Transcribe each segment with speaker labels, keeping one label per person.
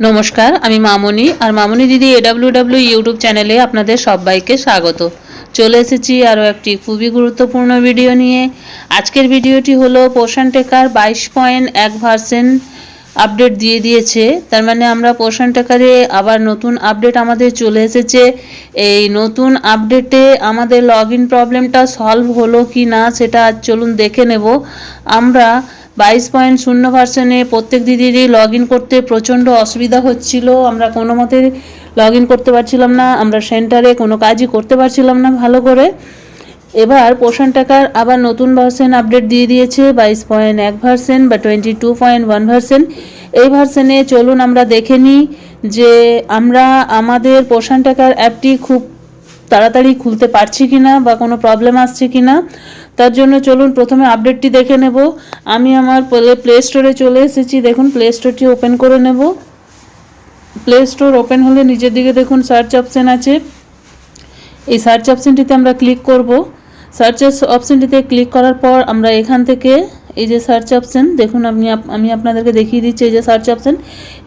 Speaker 1: নমস্কার, আমি মামনি আর মামনি দিদি এডাব্লিউ ডাব্লিউ ইউটিউব চ্যানেলে আপনাদের সবাইকে স্বাগত। চলে এসেছি আরও একটি খুবই গুরুত্বপূর্ণ ভিডিও নিয়ে। আজকের ভিডিওটি হলো পোষণ টেকার বাইশ পয়েন্ট এক ভার্সেন্ট আপডেট দিয়ে দিয়েছে। তার মানে আমরা পোষণ টেকারে আবার নতুন আপডেট আমাদের চলে এসেছে। এই নতুন আপডেটে আমাদের লগ ইন প্রবলেমটা সলভ হলো কি না সেটা চলুন দেখে নেব। আমরা বাইশ পয়েন্ট শূন্য পার্সেন্টে প্রত্যেক দিদিরই লগ ইন করতে প্রচণ্ড অসুবিধা হচ্ছিল। আমরা কোনো মতে লগ ইন করতে পারছিলাম না। আমরা সেন্টারে কোনো কাজই করতে পারছিলাম না ভালো করে। এবার পোষণ টাকার আবার নতুন ভার্সেন আপডেট দিয়ে দিয়েছে। বাইশ পয়েন্ট এক ভার্সেন বা twenty two point one version এই ভার্সেনে চলুন আমরা দেখে নিই যে আমরা আমাদের পোষণ টাকার অ্যাপটি খুব তাড়াতাড়ি খুলতে পারছি কিনা বা কোনো প্রবলেম আসছে কিনা। তার জন্য চলুন প্রথমে আপডেটটি দেখে নেব। আমি আমার প্লে স্টোরে চলে এসেছি। দেখুন প্লে স্টোরটি ওপেন করে নেব। প্লে স্টোর ওপেন হলে নিচের দিকে দেখুন সার্চ অপশান আছে। এই সার্চ অপশানটিতে আমরা ক্লিক করব। সার্চ অপশানটিতে ক্লিক করার পর আমরা এখান থেকে এই যে সার্চ অপশান দেখুন, আপনি আমি আপনাদেরকে দেখিয়ে দিচ্ছি এই যে সার্চ অপশান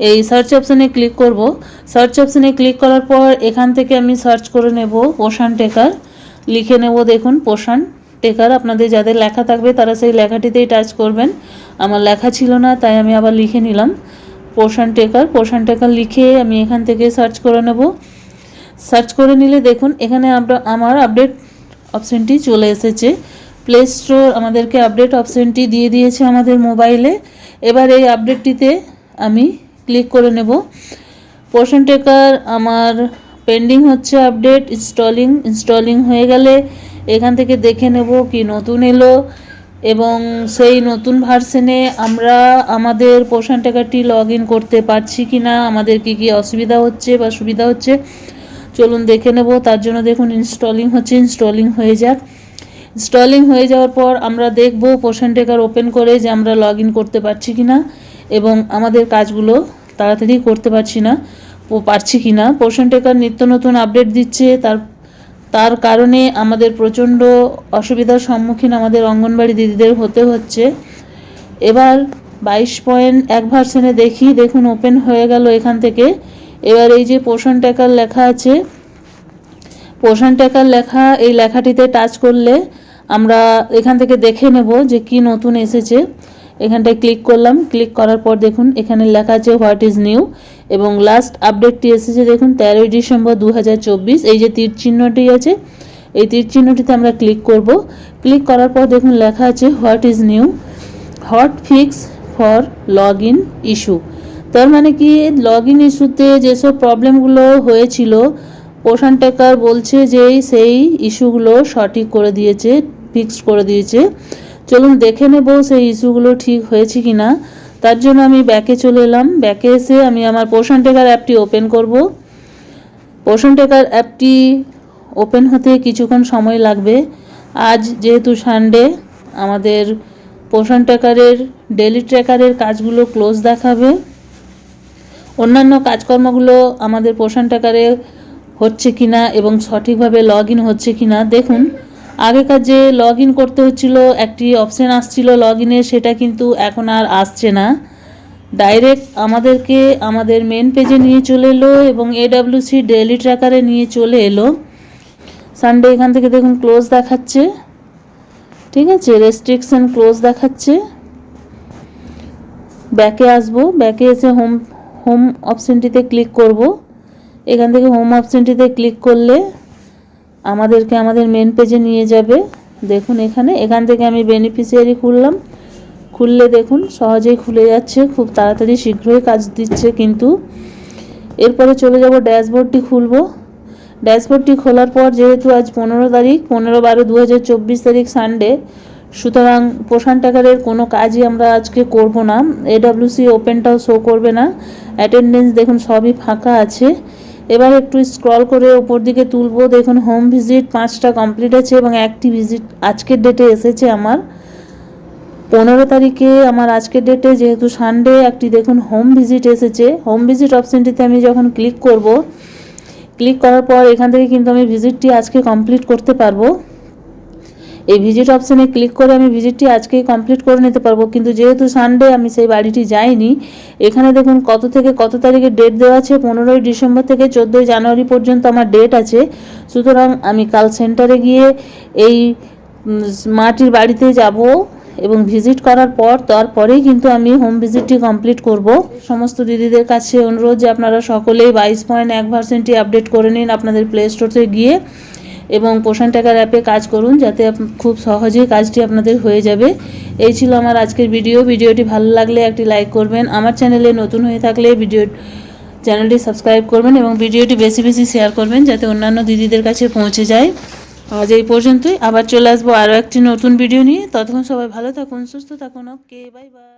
Speaker 1: এই সার্চ অপশানে ক্লিক করব। সার্চ অপশানে ক্লিক করার পর এখান থেকে আমি সার্চ করে নেব পোষণ টেকার লিখে নেব, দেখুন পোষণ টেকার, আপনাদের যাদের লেখা থাকবে তারা সেই লেখাটিতেই টাচ করবেন। আমার লেখা ছিল না, তাই আমি আবার লিখে নিলাম। পোষণ টেকার পোষণ টেকার লিখে আমি এখান থেকে সার্চ করে নেব। সার্চ করে নিলে দেখুন, এখানে আমরা, আমার আপডেট অপশানটি চলে এসেছে। প্লে স্টোর আমাদেরকে আপডেট অপশানটি দিয়ে দিয়েছে আমাদের মোবাইলে এবার এই আপডেটটিতে আমি ক্লিক করে নেব। পোর্শন টেকার আমার পেন্ডিং হচ্ছে আপডেট ইনস্টলিং ইনস্টলিং হয়ে গেলে এখান থেকে দেখে নেব কি নতুন এলো এবং সেই নতুন ভার্সনে আমরা আমাদের পোষণ টেকারটি লগ ইন করতে পারছি কি না আমাদের কি কি অসুবিধা হচ্ছে বা সুবিধা হচ্ছে, চলুন দেখে নেব। তার জন্য দেখুন ইনস্টলিং হচ্ছে ইনস্টলিং হয়ে যাক। ইনস্টলিং হয়ে যাওয়ার পর আমরা দেখব পোষণ টেকার ওপেন করে যে আমরা লগ ইন করতে পারছি কি না এবং আমাদের কাজগুলো তাড়াতাড়ি করতে পারছি না। ও পারছি কি না? পোষণ টেকার নিত্য নতুন আপডেট দিচ্ছে। তার তার কারণে আমাদের প্রচণ্ড অসুবিধার সম্মুখীন আমাদের অঙ্গনবাড়ি দিদিদের হতে হচ্ছে। এবার বাইশ পয়েন্ট এক ভার্সনে দেখি, দেখুন ওপেন হয়ে গেল এখান থেকে। এবার এই যে পোষণ টেকার লেখা আছে পোষণ টেকার লেখা, এই লেখাটিতে টাচ করলে আমরা এখান থেকে দেখে নেব যে কি নতুন এসেছে। এখানটায় ক্লিক করলাম। ক্লিক করার পর দেখুন, এখানে লেখা আছে হোয়াট ইজ নিউ এবং লাস্ট আপডেটটি এসেছে দেখুন, তেরোই ডিসেম্বর দু হাজার চব্বিশ। এই যে তীর চিহ্নটি আছে, এই তীর চিহ্নটিতে আমরা ক্লিক করব। ক্লিক করার পর দেখুন, লেখা আছে what is new hot fix for log in issue তার মানে কি লগ ইন ইস্যুতে যেসব প্রবলেমগুলো হয়েছিল পোষণ টেকার বলছে যে সেই ইস্যুগুলো সঠিক করে দিয়েছে ফিক্সড করে দিয়েছে। চলুন দেখে নেব সেই ইস্যুগুলো ঠিক হয়েছে কি না তার জন্য আমি ব্যাকে চলে এলাম। ব্যাকে এসে আমি আমার পোষণ টেকার অ্যাপটি ওপেন করব। পোষণ টেকার অ্যাপটি ওপেন হতে কিছুক্ষণ সময় লাগবে। আজ যেহেতু সানডে আমাদের পোষণ ট্র্যাকারের ডেলি ট্র্যাকারের কাজগুলো ক্লোজ দেখাবে। অন্যান্য কাজকর্মগুলো আমাদের পোষণ ট্র্যাকারে হচ্ছে কিনা এবং সঠিকভাবে লগ ইন হচ্ছে কিনা, দেখুন। আগেকার যে লগ ইন করতে হচ্ছিল, একটি অপশান আসছিল লগ ইনের সেটা কিন্তু এখন আর আসছে না। ডাইরেক্ট আমাদেরকে আমাদের মেন পেজে নিয়ে চলে এলো এবং এডাব্লিউসি ডেলি ট্র্যাকারে নিয়ে চলে এলো। সানডে এখান থেকে দেখুন ক্লোজ দেখাচ্ছে। ঠিক আছে? রেস্ট্রিকশান ক্লোজ দেখাচ্ছে। ব্যাকে আসব। ব্যাকে এসে হোম হোম অপশানটিতে ক্লিক করব। এখান থেকে হোম অপশানটিতে ক্লিক করলে আমাদেরকে আমাদের মেন পেজে নিয়ে যাবে। দেখুন এখানে, এখান থেকে আমি বেনিফিশিয়ারি খুললাম। খুললে দেখুন, সহজেই খুলে যাচ্ছে, খুব তাড়াতাড়ি শীঘ্রই কাজ দিচ্ছে কিন্তু। এরপরে চলে যাব ড্যাশবোর্ডটি খুলবো। ড্যাশবোর্ডটি খোলার পর যেহেতু আজ পনেরো তারিখ, পনেরো বারো দু তারিখ সানডে সুতরাং পোষণ টাকারের কোনো কাজই আমরা আজকে করব না। এডাব্লিউসি ওপেনটাও শো করবে না। অ্যাটেন্ডেন্স দেখুন সবই ফাঁকা আছে। এবার একটু স্ক্রল করে ওপর দিকে তুলবো। দেখুন হোম ভিজিট পাঁচটা কমপ্লিট আছে এবং একটি ভিজিট আজকের ডেটে এসেছে আমার। পনেরো তারিখে আমার আজকের ডেটে যেহেতু সানডে একটি দেখুন হোম ভিজিট এসেছে। হোম ভিজিট অপশানটিতে আমি যখন ক্লিক করব ক্লিক করার পর এখান থেকে কিন্তু আমি ভিজিটটি আজকে কমপ্লিট করতে পারব। এই ভিজিট অপশানে ক্লিক করে আমি ভিজিটটি আজকেই কমপ্লিট করে নিতে পারব। কিন্তু যেহেতু সানডে আমি সেই বাড়িটি যাইনি, এখানে দেখুন কত থেকে কত তারিখে ডেট দেওয়া আছে? পনেরোই ডিসেম্বর থেকে চোদ্দোই জানুয়ারি পর্যন্ত আমার ডেট আছে। সুতরাং আমি কাল সেন্টারে গিয়ে এই মাটির বাড়িতে যাব এবং ভিজিট করার পর তারপরেই কিন্তু আমি হোম ভিজিটটি কমপ্লিট করব। সমস্ত দিদিদের কাছে অনুরোধ যে আপনারা সকলেই বাইশ পয়েন্ট এক ভার্সেন্টটি আপডেট করে নিন আপনাদের প্লে স্টোরে গিয়ে। এবং পোষণ টাকার অ্যাপে কাজ করুন যাতে খুব সহজেই কাজটি আপনাদের হয়ে যাবে। এই ছিল আমার আজকের ভিডিও ভিডিওটি ভালো লাগলে একটি লাইক করবেন। আমার চ্যানেলে নতুন হয়ে থাকলে ভিডিও চ্যানেলটি সাবস্ক্রাইব করবেন এবং ভিডিওটি বেশি বেশি শেয়ার করবেন যাতে অন্যান্য দিদিদের কাছে পৌঁছে যায়। আজ এই পর্যন্তই। আবার চলে আসব আরও একটি নতুন ভিডিও নিয়ে। ততক্ষণ সবাই ভালো থাকুন, সুস্থ থাকুন। Okay bye bye